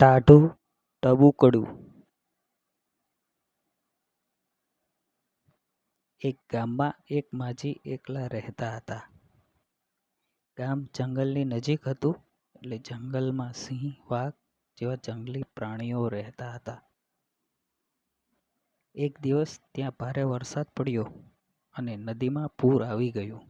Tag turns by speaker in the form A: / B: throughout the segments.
A: ટાઢું ટબુકડું એક ગામમાં એક માજી એકલા રહેતા હતા. ગામ જંગલની નજીક હતું એટલે જંગલમાં સિંહ, વાઘ જેવા જંગલી પ્રાણીઓ રહેતા હતા. એક દિવસ ત્યાં ભારે વરસાદ પડ્યો અને નદીમાં પૂર આવી ગયું.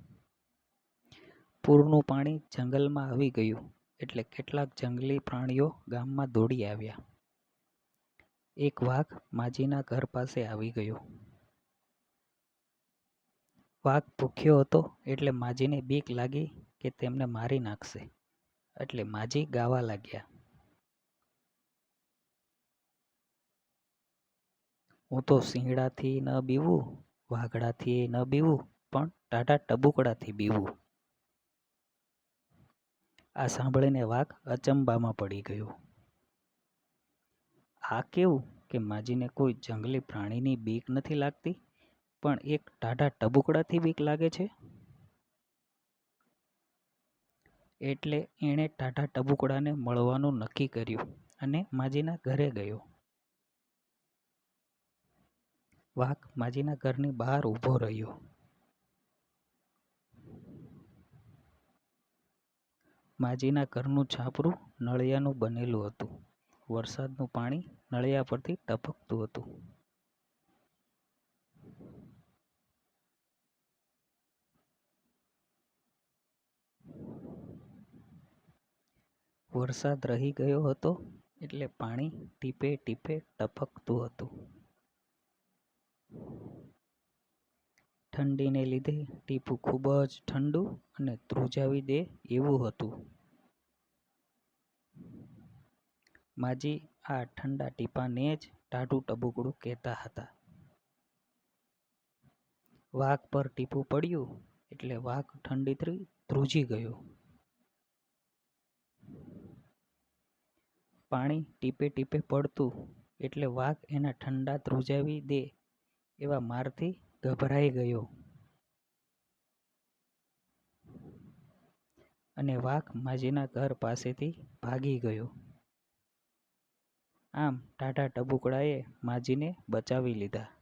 A: પૂરનું પાણી જંગલમાં આવી ગયું એટલે કેટલાક જંગલી પ્રાણીઓ ગામમાં દોડી આવ્યા. એક વાઘ માજીના ઘર પાસે આવી ગયો. વાઘ ભૂખ્યો હતો એટલે માજીને બીક લાગી કે તેમને મારી નાખશે એટલે માજી ગાવા લાગ્યા. હું તો સિંગડાથી ન બીવું, વાઘડાથી ન બીવું પણ ટાટા ટબુકડાથી બીવું. આ સાંભળીને વાઘ અચંબામાં પડી ગયો. આ કેવું કે માજીને કોઈ જંગલી પ્રાણીની બીક નથી લાગતી, પણ એક ટાઢા ટબુકડાથી બીક લાગે છે? એટલે એણે ટાઢા ટબુકડાને મળવાનું નક્કી કર્યું અને માજીના ઘરે ગયો. વાઘ માજીના ઘરની બહાર ઊભો રહ્યો. માજીના ઘરનું છાપરું નળિયાનું બનેલું હતું. વરસાદનું પાણી નળિયા પરથી ટપકતું હતું. વરસાદ રહી ગયો હતો એટલે પાણી ટીપે ટીપે ટપકતું હતું. ઠંડીને લીધે ટીપું ખૂબ જ ઠંડુ અને ધ્રુજાવી દે એવું હતું. માજી આ ઠંડા ટીપાને જ ટાઢું ટબુકડું કહેતા હતા. વાઘ પર ટીપું પડ્યું એટલે વાઘ ઠંડીથી ધ્રુજી ગયો. પાણી ટીપે ટીપે પડતું એટલે વાઘ એના ઠંડા ધ્રુજાવી દે એવા મારથી ગભરાઈ ગયો. અને વાઘ માજીના ઘર પાસેથી ભાગી ગયો. આમ ટાટા ટબુકડાએ માજીને બચાવી લીધા.